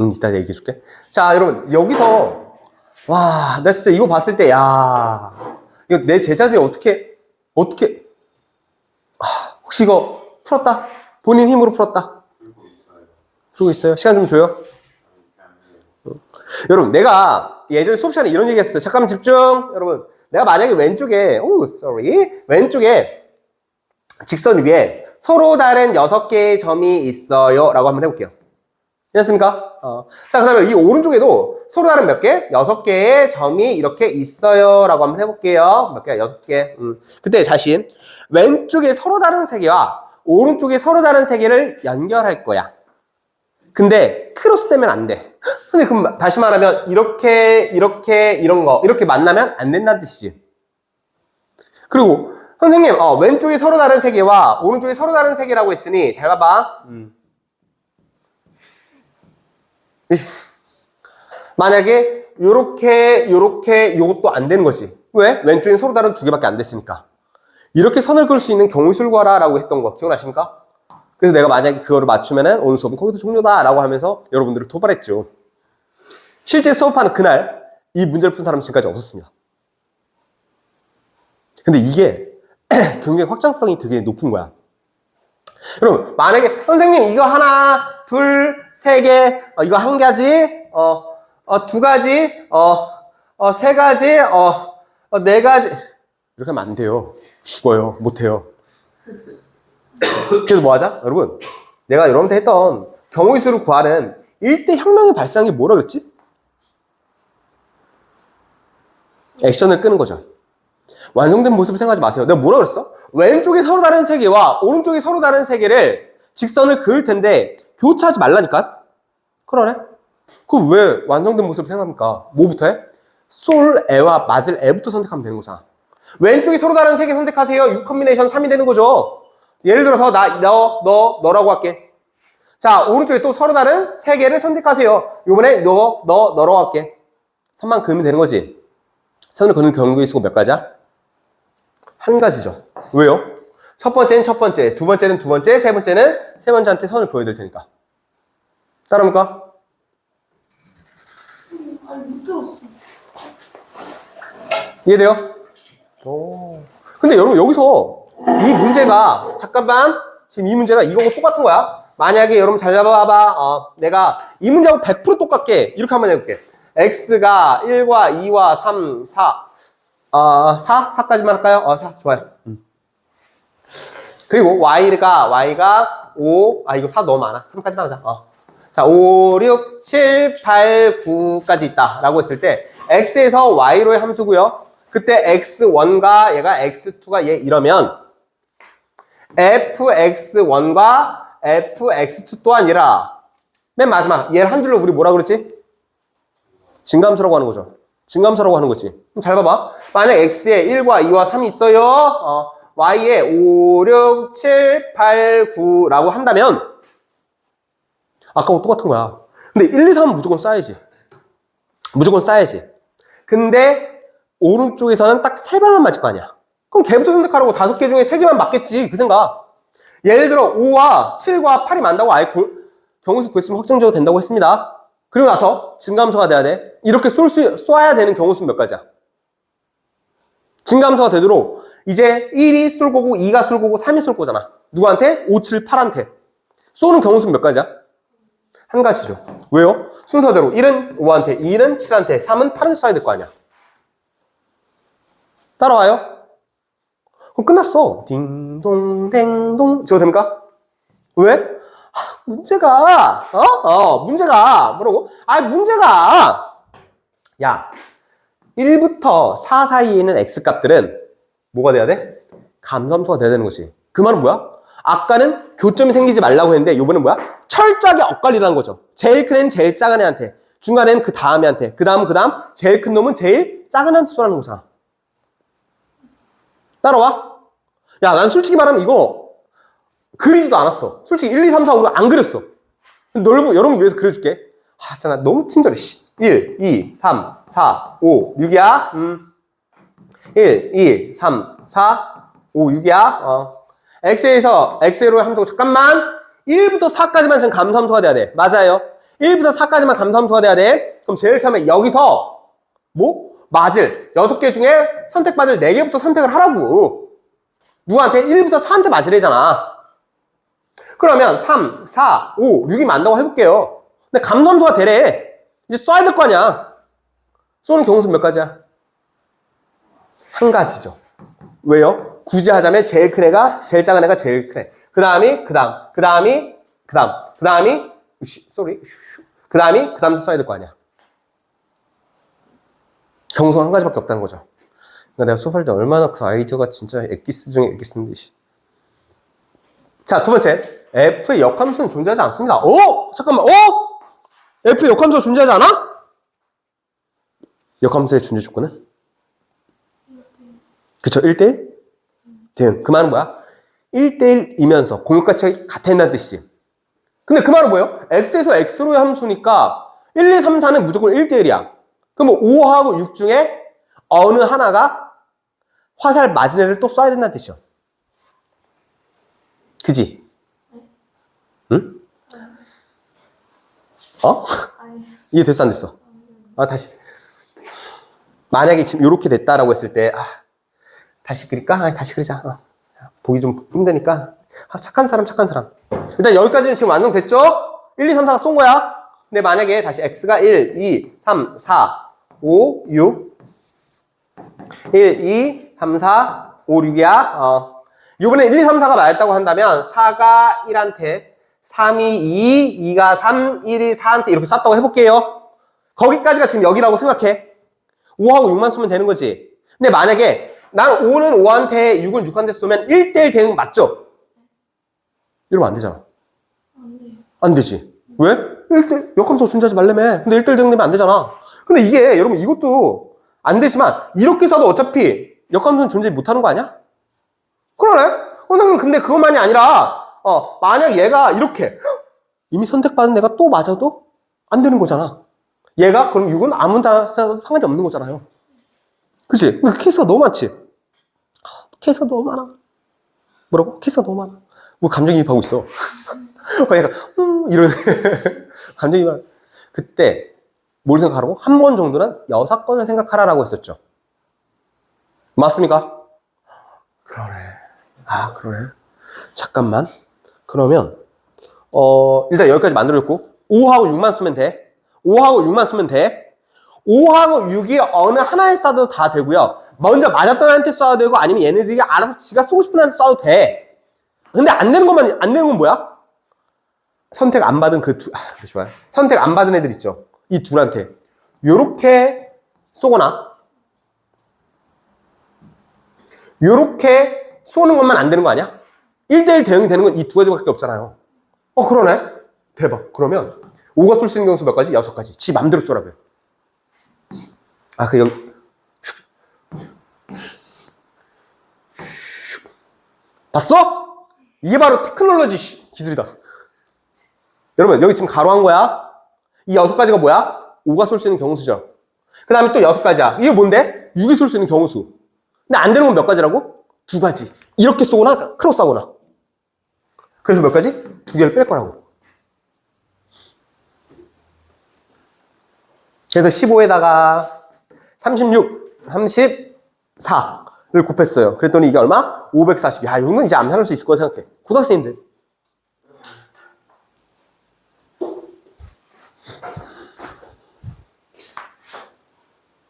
응, 이따 얘기해 줄게. 자, 여러분, 여기서, 와, 나 진짜 이거 봤을 때, 야, 이거 내 제자들이 어떻게, 어떻게, 아, 혹시 이거 풀었다? 본인 힘으로 풀었다? 풀고 있어요. 시간 좀 줘요. 응. 여러분, 내가 예전에 수업 시간에 이런 얘기 했어요. 잠깐만 집중. 여러분, 내가 만약에 왼쪽에, 오, sorry. 왼쪽에 직선 위에 서로 다른 여섯 개의 점이 있어요. 라고 한번 해볼게요. 됐습니까? 어. 자, 그 다음에 이 오른쪽에도 서로 다른 몇 개? 여섯 개의 점이 이렇게 있어요. 라고 한번 해볼게요. 몇 개야? 여섯 개. 음. 그때 자신, 왼쪽에 서로 다른 세 개와 오른쪽에 서로 다른 세 개를 연결할 거야. 근데 크로스 되면 안 돼. 근데 그럼 다시 말하면 이렇게, 이렇게, 이런 거, 이렇게 만나면 안 된다는 뜻이지. 그리고 선생님, 어, 왼쪽에 서로 다른 세 개와 오른쪽에 서로 다른 세 개라고 했으니 잘 봐봐. 음. 만약에 요렇게 요렇게 요것도 안 되는 거지. 왜? 왼쪽엔 서로 다른 두 개밖에 안 됐으니까. 이렇게 선을 그을 수 있는 경우술 구하라라고 했던 거 기억나십니까? 그래서 내가 만약에 그거를 맞추면은 오늘 수업은 거기서 종료다 라고 하면서 여러분들을 도발했죠. 실제 수업하는 그날 이 문제를 푼 사람은 지금까지 없었습니다. 근데 이게 굉장히 확장성이 되게 높은 거야. 여러분, 만약에 선생님 이거 하나, 둘, 세 개, 어, 이거 한 가지, 어, 어, 두 가지, 어, 어, 세 가지, 어, 어, 네 가지. 이렇게 하면 안 돼요. 죽어요. 못 해요. 그래서 뭐 하자? 여러분, 내가 여러분한테 했던 경우의 수를 구하는 일대 혁명의 발상이 뭐라 그랬지? 액션을 끄는 거죠. 완성된 모습을 생각하지 마세요. 내가 뭐라 그랬어? 왼쪽에 서로 다른 세 개와 오른쪽에 서로 다른 세 개를 직선을 그을 텐데 교차하지 말라니까? 그러네? 그럼 왜 완성된 모습을 생각합니까? 뭐부터 해? 솔, 에와 맞을 에부터 선택하면 되는 거잖아. 왼쪽에 서로 다른 세 개 선택하세요. 6 컨비네이션 3이 되는 거죠. 예를 들어서 나, 너, 너, 너라고 할게. 자, 오른쪽에 또 서로 다른 세 개를 선택하세요. 요번에 너, 너, 너라고 할게. 선만 그으면 되는 거지. 선을 그는 경우의 수가 몇 가지야? 한 가지죠. 왜요? 첫 번째는 첫 번째, 두 번째는 두 번째, 세 번째는 세 번째한테 선을 그어야 될 테니까. 따라합니까? 아니 못 들었어. 이해돼요? 오. 근데 여러분 여기서 이 문제가 잠깐만 지금 이 문제가 이거하고 똑같은 거야. 만약에 여러분 잘 잡아봐. 어, 내가 이 문제하고 100% 똑같게 이렇게 한번 해볼게. x가 1과 2와 3, 4. 어, 4? 4까지만 할까요? 어, 4. 좋아요. 음. 그리고 y가, y가 5. 아, 이거 4 너무 많아. 3까지만 하자. 어. 자, 5, 6, 7, 8, 9까지 있다. 라고 했을 때, x에서 y로의 함수고요 그때 x1과 얘가 x2가 얘 이러면, fx1과 fx2 또 아니라, 맨 마지막, 얘를 한 줄로 우리 뭐라 그러지? 진감수라고 하는 거죠. 진감수라고 하는 거지. 그럼 잘 봐봐. 만약 x에 1과 2와 3이 있어요. 어, y에 5, 6, 7, 8, 9라고 한다면, 아까와 똑같은 거야. 근데 1, 2, 3은 무조건 쌓야지. 무조건 쌓야지. 근데 오른쪽에서는 딱 세 발만 맞을 거 아니야. 그럼 걔부터 선택하라고 다섯 개 중에 세 개만 맞겠지. 그 생각. 예를 들어 5와 7과 8이 맞다고 아예 골, 경우수 구했으면 확정적으로 된다고 했습니다. 그리고 나서 증감수가 돼야 돼. 이렇게 쏠 수, 쏴야 되는 경우수는 몇 가지야? 증감수가 되도록 이제 1이 쏠 거고 2가 쏠 거고 3이 쏠 거잖아. 누구한테? 5, 7, 8한테. 쏘는 경우수는 몇 가지야? 한 가지죠. 왜요? 순서대로 1은 5한테, 2는 7한테, 3은 8한테 쏴야 될 거 아니야. 따라와요? 그럼 끝났어. 딩동, 댕동. 저거 됩니까? 왜? 아, 문제가, 어? 어, 문제가, 뭐라고? 아, 문제가, 야, 1부터 4 사이에 있는 x 값들은 뭐가 돼야 돼? 감소함수가 돼야 되는 것이. 그 말은 뭐야? 아까는 교점이 생기지 말라고 했는데 이번엔 뭐야? 철저하게 엇갈리라는 거죠. 제일 큰 애는 제일 작은 애한테, 중간 애는 그 다음 애한테, 그 다음 그 다음 제일 큰 놈은 제일 작은 애한테 쏘라는 거잖아. 따라와? 야, 난 솔직히 말하면 이거 그리지도 않았어. 솔직히 1, 2, 3, 4, 5안 그렸어. 여러분, 여러분 위해서 그려줄게. 아, 진짜 나 너무 친절해, 씨. 1, 2, 3, 4, 5, 6이야. 음. 1, 2, 3, 4, 5, 6이야. 어. X에서 x로 함수 잠깐만. 1부터 4까지만 지금 감소함수가 돼야 돼. 맞아요. 1부터 4까지만 감소함수가 돼야 돼. 그럼 제일 처음에 여기서 뭐? 맞을 6개 중에 선택받을 4개부터 선택을 하라고. 누구한테? 1부터 4한테 맞으래잖아. 그러면 3, 4, 5, 6이 맞다고 해볼게요. 근데 감소함수가 되래. 이제 써야 될 거 아니야. 쏘는 경우수 몇 가지야? 한 가지죠. 왜요? 굳이 하자면 제일 큰 애가 제일 작은 애가 제일 큰 애. 그 다음이 그 다음, 그 다음이 그 다음, 그 다음이 쏘리, 그 다음이 그 다음도 써야 될 거 아니야. 경우수 한 가지밖에 없다는 거죠. 그러니까 내가 수업할 때 얼마나 그 아이디어가 진짜 엑기스 중에 엑기스인데. 씨. 자, 두 번째. F의 역함수는 존재하지 않습니다. 어? 잠깐만, 어? F의 역함수가 존재하지 않아? 역함수의 존재 조건은? 그쵸, 1대1? 대응. 그 말은 뭐야? 1대1이면서 공역가치가 같아 있다는 뜻이지. 근데 그 말은 뭐예요? x에서 x로의 함수니까 1, 2, 3, 4는 무조건 1대1이야. 그럼 5하고 6 중에 어느 하나가 화살 맞은 애를 또 써야 된다는 뜻이요. 그지? 응? 어? 아니, 이해 됐어, 안 됐어? 아, 다시. 만약에 지금 이렇게 됐다라고 했을 때, 아, 다시 그릴까? 아, 다시 그리자. 어. 보기 좀 힘드니까. 아, 착한 사람, 착한 사람. 일단 여기까지는 지금 완성됐죠? 1, 2, 3, 4가 쏜 거야. 근데 만약에 다시 x가 1, 2, 3, 4, 5, 6. 1, 2, 3, 4, 5, 6이야. 어. 요번에 1, 2, 3, 4가 맞았다고 한다면 4가 1한테, 3이 2, 2가 3, 1이 4한테 이렇게 쐈다고 해볼게요. 거기까지가 지금 여기라고 생각해. 5하고 6만 쓰면 되는 거지. 근데 만약에 난 5는 5한테 6은 6한테 쏘면 1대1 대응 맞죠? 이러면 안 되잖아. 안 되지. 왜? 1대 역함수 존재하지 말래매. 근데 1대1 대응 되면 안 되잖아. 근데 이게 여러분 이것도 안 되지만 이렇게 써도 어차피 역함수는 존재 못하는 거 아니야? 그러네? 어, 선생님 근데 그것만이 아니라 어 만약 얘가 이렇게 이미 선택받은 애가 또 맞아도 안 되는 거잖아. 얘가 그럼 6은 아무 다 써도 상관이 없는 거잖아요. 그치? 케이스가 너무 많지? 아, 케이스가 너무 많아. 뭐라고? 케이스가 너무 많아. 뭐 감정이입하고 있어. 어, 얘가 음, 이런 감정이입. 그때 뭘 생각하라고? 한 번 정도는 여섯 번을 생각하라라고 했었죠. 맞습니까? 그러네. 아, 그러네. 잠깐만. 그러면, 어, 일단 여기까지 만들어줬고, 5하고 6만 쓰면 돼. 5하고 6만 쓰면 돼. 5하고 6이 어느 하나에 쏴도 다 되고요. 먼저 맞았던 애한테 쏴도 되고, 아니면 얘네들이 알아서 지가 쏘고 싶은 애한테 쏴도 돼. 근데 안 되는 것만, 안 되는 건 뭐야? 선택 안 받은 그 두, 아, 잠시만. 선택 안 받은 애들 있죠. 이 둘한테. 요렇게 쏘거나, 요렇게 쏘는 것만 안 되는 거 아니야? 1대1 대응이 되는 건 이 두 가지밖에 없잖아요. 어, 그러네? 대박. 그러면 5가 쏠 수 있는 경수 몇 가지? 여섯 가지. 지 맘대로 쏘라고요. 아, 그, 여기. 봤어? 이게 바로 테크놀로지 시- 기술이다. 여러분, 여기 지금 가로 한 거야. 이 여섯 가지가 뭐야? 5가 쏠 수 있는 경우수죠. 그 다음에 또 여섯 가지야. 이게 뭔데? 6이 쏠 수 있는 경우수. 근데 안 되는 건 몇 가지라고? 두 가지. 이렇게 쏘거나 크로스 하거나. 그래서 몇 가지? 두 개를 뺄 거라고. 그래서 15에다가 36, 34를 곱했어요. 그랬더니 이게 얼마? 540. 야, 이건 이제 암산할 수 있을 거라 생각해. 고등학생인데.